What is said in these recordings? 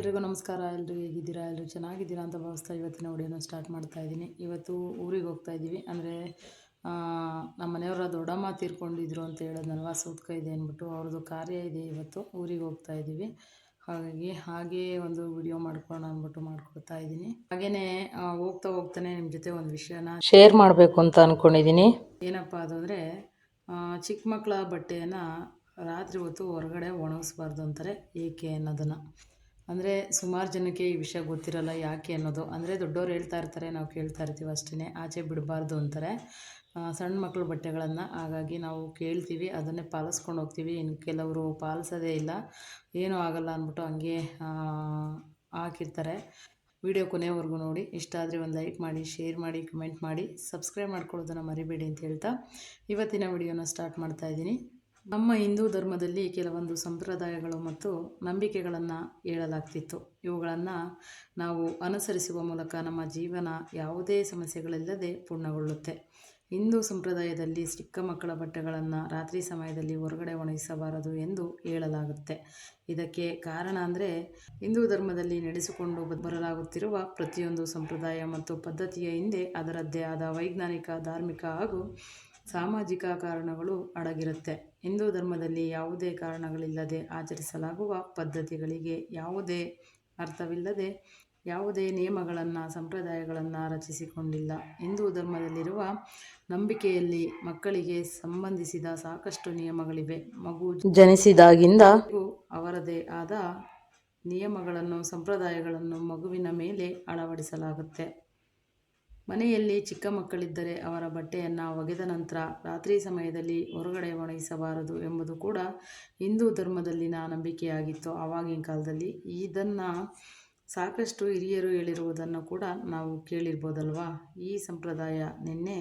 ಎಲ್ರಿಗೂ ನಮಸ್ಕಾರ ಎಲ್ಲರೂ ಹೇಗಿದ್ದೀರಾ ಎಲ್ಲರೂ ಚೆನ್ನಾಗಿದ್ದೀರಾ ಅಂತ ಭಾವಿಸ್ತಾ ಇವತ್ತಿನ ವಿಡಿಯೋನ ಸ್ಟಾರ್ಟ್ ಮಾಡ್ತಾ ಇದ್ದೀನಿ. ಇವತ್ತು ಊರಿಗೆ ಹೋಗ್ತಾ ಇದ್ದೀವಿ. ಅಂದರೆ ನಮ್ಮ ಮನೆಯವರ ದೊಡ್ಡಮ್ಮ ತೀರ್ಕೊಂಡಿದ್ರು ಅಂತ ಹೇಳಿದ್ನಲ್ವ ಸೂತ್ಕ ಇದೆ ಅಂದ್ಬಿಟ್ಟು ಅವ್ರದ್ದು ಕಾರ್ಯ ಇದೆ ಇವತ್ತು. ಊರಿಗೆ ಹೋಗ್ತಾ ಇದ್ದೀವಿ. ಹಾಗಾಗಿ ಹಾಗೇ ಒಂದು ವಿಡಿಯೋ ಮಾಡ್ಕೊಳ್ಳೋಣ ಅಂದ್ಬಿಟ್ಟು ಮಾಡ್ಕೊಳ್ತಾ ಇದ್ದೀನಿ. ಹಾಗೆಯೇ ಹೋಗ್ತಾ ಹೋಗ್ತಾನೆ ನಿಮ್ಮ ಜೊತೆ ಒಂದು ವಿಷಯನ ಶೇರ್ ಮಾಡಬೇಕು ಅಂತ ಅಂದ್ಕೊಂಡಿದ್ದೀನಿ ಏನಪ್ಪ ಅದು ಅಂದರೆ ಚಿಕ್ಕ ಮಕ್ಕಳ ಬಟ್ಟೆಯನ್ನು ರಾತ್ರಿ ಹೊತ್ತು ಹೊರಗಡೆ ಒಣಗಿಸ್ಬಾರ್ದು ಅಂತಾರೆ. ಏಕೆ ಅನ್ನೋದನ್ನು. ಅಂದರೆ ಸುಮಾರು ಜನಕ್ಕೆ ಈ ವಿಷಯ ಗೊತ್ತಿರಲ್ಲ ಯಾಕೆ ಅನ್ನೋದು. ಅಂದರೆ ದೊಡ್ಡವ್ರು ಹೇಳ್ತಾ ಇರ್ತಾರೆ, ನಾವು ಕೇಳ್ತಾ ಇರ್ತೀವಿ ಅಷ್ಟೇ ಆಚೆ ಬಿಡಬಾರ್ದು ಅಂತಾರೆ. ಸಣ್ಣ ಮಕ್ಕಳ ಬಟ್ಟೆಗಳನ್ನು ಹಾಗಾಗಿ ನಾವು ಕೇಳ್ತೀವಿ, ಅದನ್ನೇ ಪಾಲಿಸ್ಕೊಂಡು ಹೋಗ್ತೀವಿ. ಇನ್ನು ಕೆಲವರು ಪಾಲಿಸೋದೇ ಇಲ್ಲ, ಏನೂ ಆಗಲ್ಲ ಅಂದ್ಬಿಟ್ಟು ಹಂಗೆ ಹಾಕಿರ್ತಾರೆ. ವಿಡಿಯೋ ಕೊನೆವರೆಗೂ ನೋಡಿ. ಇಷ್ಟ ಆದರೆ ಒಂದು ಲೈಕ್ ಮಾಡಿ, ಶೇರ್ ಮಾಡಿ, ಕಮೆಂಟ್ ಮಾಡಿ. ಸಬ್ಸ್ಕ್ರೈಬ್ ಮಾಡ್ಕೊಳ್ಳೋದನ್ನು ಮರಿಬೇಡಿ ಅಂತ ಹೇಳ್ತಾ ಇವತ್ತಿನ ವಿಡಿಯೋನ ಸ್ಟಾರ್ಟ್ ಮಾಡ್ತಾ ಇದ್ದೀನಿ. ನಮ್ಮ ಹಿಂದೂ ಧರ್ಮದಲ್ಲಿ ಕೆಲವೊಂದು ಸಂಪ್ರದಾಯಗಳು ಮತ್ತು ನಂಬಿಕೆಗಳನ್ನು ಹೇಳಲಾಗ್ತಿತ್ತು. ಇವುಗಳನ್ನು ನಾವು ಅನುಸರಿಸುವ ಮೂಲಕ ನಮ್ಮ ಜೀವನ ಯಾವುದೇ ಸಮಸ್ಯೆಗಳಿಲ್ಲದೆ ಪೂರ್ಣಗೊಳ್ಳುತ್ತೆ. ಹಿಂದೂ ಸಂಪ್ರದಾಯದಲ್ಲಿ ಚಿಕ್ಕ ಮಕ್ಕಳ ಬಟ್ಟೆಗಳನ್ನು ರಾತ್ರಿ ಸಮಯದಲ್ಲಿ ಹೊರಗಡೆ ಒಣಗಿಸಬಾರದು ಎಂದು ಹೇಳಲಾಗುತ್ತೆ. ಇದಕ್ಕೆ ಕಾರಣ ಅಂದರೆ ಹಿಂದೂ ಧರ್ಮದಲ್ಲಿ ನಡೆಸಿಕೊಂಡು ಬರಲಾಗುತ್ತಿರುವ ಪ್ರತಿಯೊಂದು ಸಂಪ್ರದಾಯ ಮತ್ತು ಪದ್ಧತಿಯ ಹಿಂದೆ ಅದರದ್ದೇ ಆದ ವೈಜ್ಞಾನಿಕ, ಧಾರ್ಮಿಕ ಹಾಗೂ ಸಾಮಾಜಿಕ ಕಾರಣಗಳು ಅಡಗಿರುತ್ತೆ. ಹಿಂದೂ ಧರ್ಮದಲ್ಲಿ ಯಾವುದೇ ಕಾರಣಗಳಿಲ್ಲದೆ ಆಚರಿಸಲಾಗುವ ಪದ್ಧತಿಗಳಿಗೆ ಯಾವುದೇ ಅರ್ಥವಿಲ್ಲದೆ ಯಾವುದೇ ನಿಯಮಗಳನ್ನು, ಸಂಪ್ರದಾಯಗಳನ್ನು ರಚಿಸಿಕೊಂಡಿಲ್ಲ. ಹಿಂದೂ ಧರ್ಮದಲ್ಲಿರುವ ನಂಬಿಕೆಯಲ್ಲಿ ಮಕ್ಕಳಿಗೆ ಸಂಬಂಧಿಸಿದ ಸಾಕಷ್ಟು ನಿಯಮಗಳಿವೆ. ಮಗು ಜನಿಸಿದಾಗಿಂದ ಅವರದೇ ಆದ ನಿಯಮಗಳನ್ನು, ಸಂಪ್ರದಾಯಗಳನ್ನು ಮಗುವಿನ ಮೇಲೆ ಅಳವಡಿಸಲಾಗುತ್ತೆ. ಮನೆಯಲ್ಲಿ ಚಿಕ್ಕ ಮಕ್ಕಳಿದ್ದರೆ ಅವರ ಬಟ್ಟೆಯನ್ನು ಒಗೆದ ನಂತರ ರಾತ್ರಿ ಸಮಯದಲ್ಲಿ ಹೊರಗಡೆ ಒಣಗಿಸಬಾರದು ಎಂಬುದು ಕೂಡ ಹಿಂದೂ ಧರ್ಮದಲ್ಲಿನ ನಂಬಿಕೆಯಾಗಿತ್ತು. ಆವಾಗಿನ ಕಾಲದಲ್ಲಿ ಇದನ್ನು ಸಾಕಷ್ಟು ಹಿರಿಯರು ಹೇಳಿರುವುದನ್ನು ಕೂಡ ನಾವು ಕೇಳಿರ್ಬೋದಲ್ವಾ? ಈ ಸಂಪ್ರದಾಯ ನಿನ್ನೆ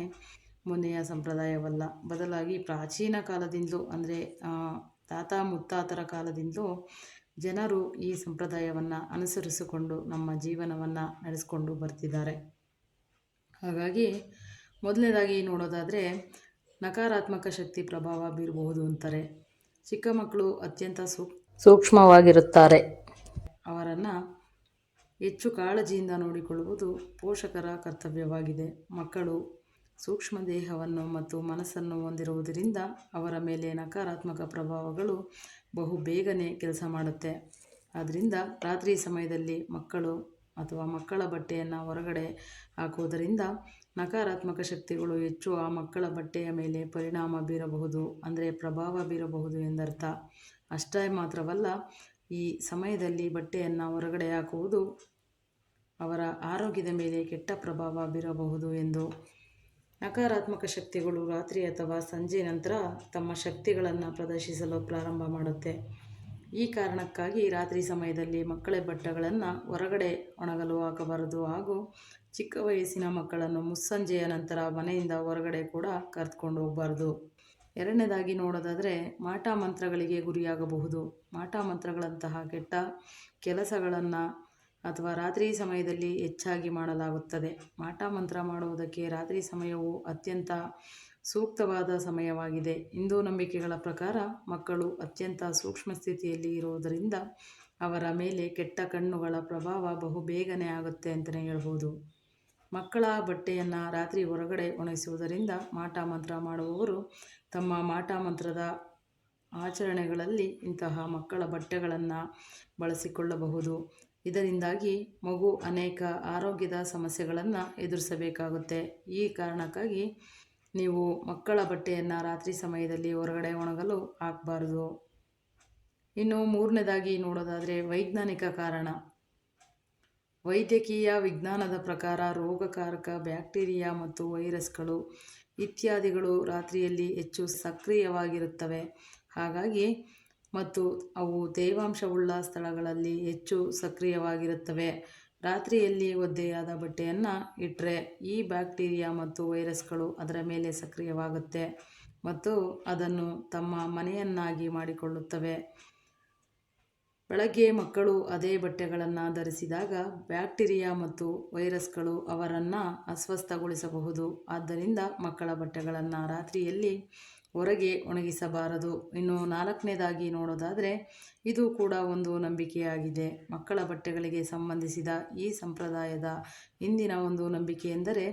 ಮೊನ್ನೆಯ ಸಂಪ್ರದಾಯವಲ್ಲ. ಬದಲಾಗಿ ಪ್ರಾಚೀನ ಕಾಲದಿಂದಲೂ ಅಂದರೆ ತಾತ ಮುತ್ತಾತರ ಕಾಲದಿಂದಲೂ ಜನರು ಈ ಸಂಪ್ರದಾಯವನ್ನು ಅನುಸರಿಸಿಕೊಂಡು ನಮ್ಮ ಜೀವನವನ್ನು ನಡೆಸಿಕೊಂಡು ಬರ್ತಿದ್ದಾರೆ. ಹಾಗಾಗಿ ಮೊದಲನೇದಾಗಿ ನೋಡೋದಾದರೆ ನಕಾರಾತ್ಮಕ ಶಕ್ತಿ ಪ್ರಭಾವ ಬೀರಬಹುದು ಅಂತಾರೆ. ಚಿಕ್ಕ ಮಕ್ಕಳು ಅತ್ಯಂತ ಸೂಕ್ ಸೂಕ್ಷ್ಮವಾಗಿರುತ್ತಾರೆ. ಅವರನ್ನು ಹೆಚ್ಚು ಕಾಳಜಿಯಿಂದ ನೋಡಿಕೊಳ್ಳುವುದು ಪೋಷಕರ ಕರ್ತವ್ಯವಾಗಿದೆ. ಮಕ್ಕಳು ಸೂಕ್ಷ್ಮ ದೇಹವನ್ನು ಮತ್ತು ಮನಸ್ಸನ್ನು ಹೊಂದಿರುವುದರಿಂದ ಅವರ ಮೇಲೆ ನಕಾರಾತ್ಮಕ ಪ್ರಭಾವಗಳು ಬಹು ಬೇಗನೆ ಕೆಲಸ ಮಾಡುತ್ತೆ. ಆದ್ದರಿಂದ ರಾತ್ರಿ ಸಮಯದಲ್ಲಿ ಮಕ್ಕಳು ಅಥವಾ ಮಕ್ಕಳ ಬಟ್ಟೆಯನ್ನು ಹೊರಗಡೆ ಹಾಕುವುದರಿಂದ ನಕಾರಾತ್ಮಕ ಶಕ್ತಿಗಳು ಹೆಚ್ಚು ಆ ಮಕ್ಕಳ ಬಟ್ಟೆಯ ಮೇಲೆ ಪರಿಣಾಮ ಬೀರಬಹುದು. ಅಂದರೆ ಪ್ರಭಾವ ಬೀರಬಹುದು ಎಂದರ್ಥ. ಅಷ್ಟೇ ಮಾತ್ರವಲ್ಲ, ಈ ಸಮಯದಲ್ಲಿ ಬಟ್ಟೆಯನ್ನು ಹೊರಗಡೆ ಹಾಕುವುದು ಅವರ ಆರೋಗ್ಯದ ಮೇಲೆ ಕೆಟ್ಟ ಪ್ರಭಾವ ಬೀರಬಹುದು ಎಂದು. ನಕಾರಾತ್ಮಕ ಶಕ್ತಿಗಳು ರಾತ್ರಿ ಅಥವಾ ಸಂಜೆ ನಂತರ ತಮ್ಮ ಶಕ್ತಿಗಳನ್ನು ಪ್ರದರ್ಶಿಸಲು ಪ್ರಾರಂಭ ಮಾಡುತ್ತೆ. ಈ ಕಾರಣಕ್ಕಾಗಿ ರಾತ್ರಿ ಸಮಯದಲ್ಲಿ ಮಕ್ಕಳ ಬಟ್ಟೆಗಳನ್ನು ಹೊರಗಡೆ ಒಣಗಲು ಹಾಕಬಾರದು ಹಾಗೂ ಚಿಕ್ಕ ವಯಸ್ಸಿನ ಮಕ್ಕಳನ್ನು ಮುಸ್ಸಂಜೆಯ ನಂತರ ಮನೆಯಿಂದ ಹೊರಗಡೆ ಕೂಡ ಕರೆದುಕೊಂಡು ಹೋಗಬಾರ್ದು. ಎರಡನೇದಾಗಿ ನೋಡೋದಾದರೆ ಮಾಟ ಮಂತ್ರಗಳಿಗೆ ಗುರಿಯಾಗಬಹುದು. ಮಾಟ ಮಂತ್ರಗಳಂತಹ ಕೆಟ್ಟ ಕೆಲಸಗಳನ್ನು ಅಥವಾ ರಾತ್ರಿ ಸಮಯದಲ್ಲಿ ಹೆಚ್ಚಾಗಿ ಮಾಡಲಾಗುತ್ತದೆ. ಮಾಟ ಮಂತ್ರ ಮಾಡುವುದಕ್ಕೆ ರಾತ್ರಿ ಸಮಯವು ಅತ್ಯಂತ ಸೂಕ್ತವಾದ ಸಮಯವಾಗಿದೆ. ಹಿಂದೂ ನಂಬಿಕೆಗಳ ಪ್ರಕಾರ ಮಕ್ಕಳು ಅತ್ಯಂತ ಸೂಕ್ಷ್ಮ ಸ್ಥಿತಿಯಲ್ಲಿ ಇರುವುದರಿಂದ ಅವರ ಮೇಲೆ ಕೆಟ್ಟ ಕಣ್ಣುಗಳ ಪ್ರಭಾವ ಬಹು ಬೇಗನೆ ಆಗುತ್ತೆ ಅಂತಲೇ ಹೇಳ್ಬೋದು. ಮಕ್ಕಳ ಬಟ್ಟೆಯನ್ನು ರಾತ್ರಿ ಹೊರಗಡೆ ಒಣಗಿಸುವುದರಿಂದ ಮಾಟ ಮಂತ್ರ ಮಾಡುವವರು ತಮ್ಮ ಮಾಟ ಮಂತ್ರದ ಆಚರಣೆಗಳಲ್ಲಿ ಇಂತಹ ಮಕ್ಕಳ ಬಟ್ಟೆಗಳನ್ನು ಬಳಸಿಕೊಳ್ಳಬಹುದು. ಇದರಿಂದಾಗಿ ಮಗು ಅನೇಕ ಆರೋಗ್ಯದ ಸಮಸ್ಯೆಗಳನ್ನು ಎದುರಿಸಬೇಕಾಗುತ್ತೆ. ಈ ಕಾರಣಕ್ಕಾಗಿ ನೀವು ಮಕ್ಕಳ ಬಟ್ಟೆಯನ್ನು ರಾತ್ರಿ ಸಮಯದಲ್ಲಿ ಹೊರಗಡೆ ಒಣಗಲು ಹಾಕಬಾರ್ದು. ಇನ್ನು ಮೂರನೇದಾಗಿ ನೋಡೋದಾದರೆ ವೈಜ್ಞಾನಿಕ ಕಾರಣ. ವೈದ್ಯಕೀಯ ವಿಜ್ಞಾನದ ಪ್ರಕಾರ ರೋಗಕಾರಕ ಬ್ಯಾಕ್ಟೀರಿಯಾ ಮತ್ತು ವೈರಸ್ಗಳು ಇತ್ಯಾದಿಗಳು ರಾತ್ರಿಯಲ್ಲಿ ಹೆಚ್ಚು ಸಕ್ರಿಯವಾಗಿರುತ್ತವೆ. ಹಾಗಾಗಿ ಮತ್ತು ಅವು ತೇವಾಂಶವುಳ್ಳ ಸ್ಥಳಗಳಲ್ಲಿ ಹೆಚ್ಚು ಸಕ್ರಿಯವಾಗಿರುತ್ತವೆ. ರಾತ್ರಿಯಲ್ಲಿ ಒದ್ದೆಯಾದ ಬಟ್ಟೆಯನ್ನು ಇಟ್ಟರೆ ಈ ಬ್ಯಾಕ್ಟೀರಿಯಾ ಮತ್ತು ವೈರಸ್ಗಳು ಅದರ ಮೇಲೆ ಸಕ್ರಿಯವಾಗುತ್ತೆ ಮತ್ತು ಅದನ್ನು ತಮ್ಮ ಮನೆಯನ್ನಾಗಿ ಮಾಡಿಕೊಳ್ಳುತ್ತವೆ. ಬೆಳಗ್ಗೆ ಮಕ್ಕಳು ಅದೇ ಬಟ್ಟೆಗಳನ್ನು ಧರಿಸಿದಾಗ ಬ್ಯಾಕ್ಟೀರಿಯಾ ಮತ್ತು ವೈರಸ್ಗಳು ಅವರನ್ನು ಅಸ್ವಸ್ಥಗೊಳಿಸಬಹುದು. ಆದ್ದರಿಂದ ಮಕ್ಕಳ ಬಟ್ಟೆಗಳನ್ನು ರಾತ್ರಿಯಲ್ಲಿ ಹೊರಗೆ ಒಣಗಿಸಬಾರದು. ಇನ್ನು ನಾಲ್ಕನೇದಾಗಿ ನೋಡೋದಾದರೆ, ಇದು ಕೂಡ ಒಂದು ನಂಬಿಕೆಯಾಗಿದೆ. ಮಕ್ಕಳ ಬಟ್ಟೆಗಳಿಗೆ ಸಂಬಂಧಿಸಿದ ಈ ಸಂಪ್ರದಾಯದ ಹಿಂದಿನ ಒಂದು ನಂಬಿಕೆ ಎಂದರೆ,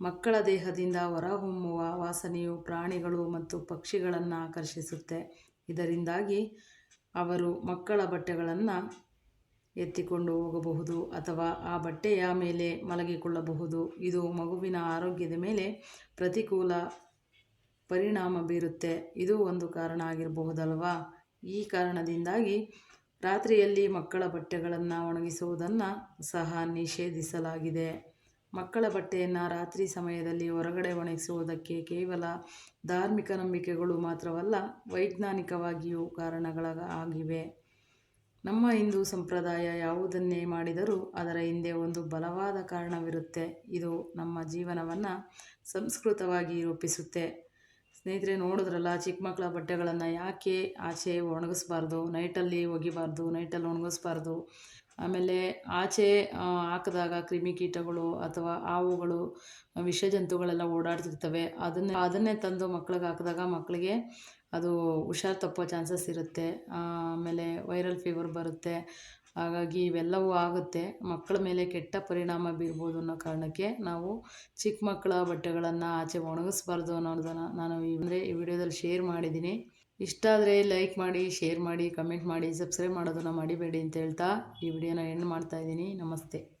ಮಕ್ಕಳ ದೇಹದಿಂದ ಹೊರಹೊಮ್ಮುವ ವಾಸನೆಯು ಪ್ರಾಣಿಗಳು ಮತ್ತು ಪಕ್ಷಿಗಳನ್ನು ಆಕರ್ಷಿಸುತ್ತೆ. ಇದರಿಂದಾಗಿ ಅವರು ಮಕ್ಕಳ ಬಟ್ಟೆಗಳನ್ನು ಎತ್ತಿಕೊಂಡು ಹೋಗಬಹುದು ಅಥವಾ ಆ ಬಟ್ಟೆಯ ಮೇಲೆ ಮಲಗಿಕೊಳ್ಳಬಹುದು. ಇದು ಮಗುವಿನ ಆರೋಗ್ಯದ ಮೇಲೆ ಪ್ರತಿಕೂಲ ಪರಿಣಾಮ ಬೀರುತ್ತೆ. ಇದು ಒಂದು ಕಾರಣ ಆಗಿರಬಹುದಲ್ವಾ? ಈ ಕಾರಣದಿಂದಾಗಿ ರಾತ್ರಿಯಲ್ಲಿ ಮಕ್ಕಳ ಬಟ್ಟೆಗಳನ್ನು ಒಣಗಿಸುವುದನ್ನು ಸಹ ನಿಷೇಧಿಸಲಾಗಿದೆ. ಮಕ್ಕಳ ಬಟ್ಟೆಯನ್ನು ರಾತ್ರಿ ಸಮಯದಲ್ಲಿ ಹೊರಗಡೆ ಒಣಗಿಸುವುದಕ್ಕೆ ಕೇವಲ ಧಾರ್ಮಿಕ ನಂಬಿಕೆಗಳು ಮಾತ್ರವಲ್ಲ, ವೈಜ್ಞಾನಿಕವಾಗಿಯೂ ಕಾರಣಗಳ ಆಗಿವೆ. ನಮ್ಮ ಹಿಂದೂ ಸಂಪ್ರದಾಯ ಯಾವುದನ್ನೇ ಮಾಡಿದರೂ ಅದರ ಹಿಂದೆ ಒಂದು ಬಲವಾದ ಕಾರಣವಿರುತ್ತೆ. ಇದು ನಮ್ಮ ಜೀವನವನ್ನು ಸಂಸ್ಕೃತವಾಗಿ ರೂಪಿಸುತ್ತೆ. ಸ್ನೇಹಿತರೆ, ನೋಡಿದ್ರಲ್ಲ, ಚಿಕ್ಕ ಮಕ್ಕಳ ಬಟ್ಟೆಗಳನ್ನು ಯಾಕೆ ಆಚೆ ಒಣಗಿಸ್ಬಾರ್ದು? ನೈಟಲ್ಲಿ ಒಗಿಬಾರ್ದು, ನೈಟಲ್ಲಿ ಒಣಗಿಸ್ಬಾರ್ದು. ಆಮೇಲೆ ಆಚೆ ಹಾಕಿದಾಗ ಕ್ರಿಮಿಕೀಟಗಳು ಅಥವಾ ಹಾವುಗಳು, ವಿಷಜಂತುಗಳೆಲ್ಲ ಓಡಾಡ್ತಿರ್ತವೆ. ಅದನ್ನೇ ಅದನ್ನೇ ತಂದು ಮಕ್ಳಿಗೆ ಹಾಕಿದಾಗ ಮಕ್ಕಳಿಗೆ ಅದು ಹುಷಾರು ತಪ್ಪೋ ಚಾನ್ಸಸ್ ಇರುತ್ತೆ. ಆಮೇಲೆ ವೈರಲ್ ಫೀವರ್ ಬರುತ್ತೆ. ಹಾಗಾಗಿ ಇವೆಲ್ಲವೂ ಆಗುತ್ತೆ. ಮಕ್ಕಳ ಮೇಲೆ ಕೆಟ್ಟ ಪರಿಣಾಮ ಬೀರ್ಬೋದು ಅನ್ನೋ ಕಾರಣಕ್ಕೆ ನಾವು ಚಿಕ್ಕ ಮಕ್ಕಳ ಬಟ್ಟೆಗಳನ್ನು ಆಚೆ ಒಣಗಿಸ್ಬಾರ್ದು ಅನ್ನೋದನ್ನು ನಾನು ಅಂದರೆ ಈ ವಿಡಿಯೋದಲ್ಲಿ ಶೇರ್ ಮಾಡಿದ್ದೀನಿ. ಇಷ್ಟ ಆದರೆ ಲೈಕ್ ಮಾಡಿ, ಶೇರ್ ಮಾಡಿ, ಕಮೆಂಟ್ ಮಾಡಿ, ಸಬ್ಸ್ಕ್ರೈಬ್ ಮಾಡೋದನ್ನು ಮಾಡಿಬೇಡಿ ಅಂತ ಹೇಳ್ತಾ ಈ ವಿಡಿಯೋನ ಎಂಡ್ ಮಾಡ್ತಾ ಇದ್ದೀನಿ. ನಮಸ್ತೆ.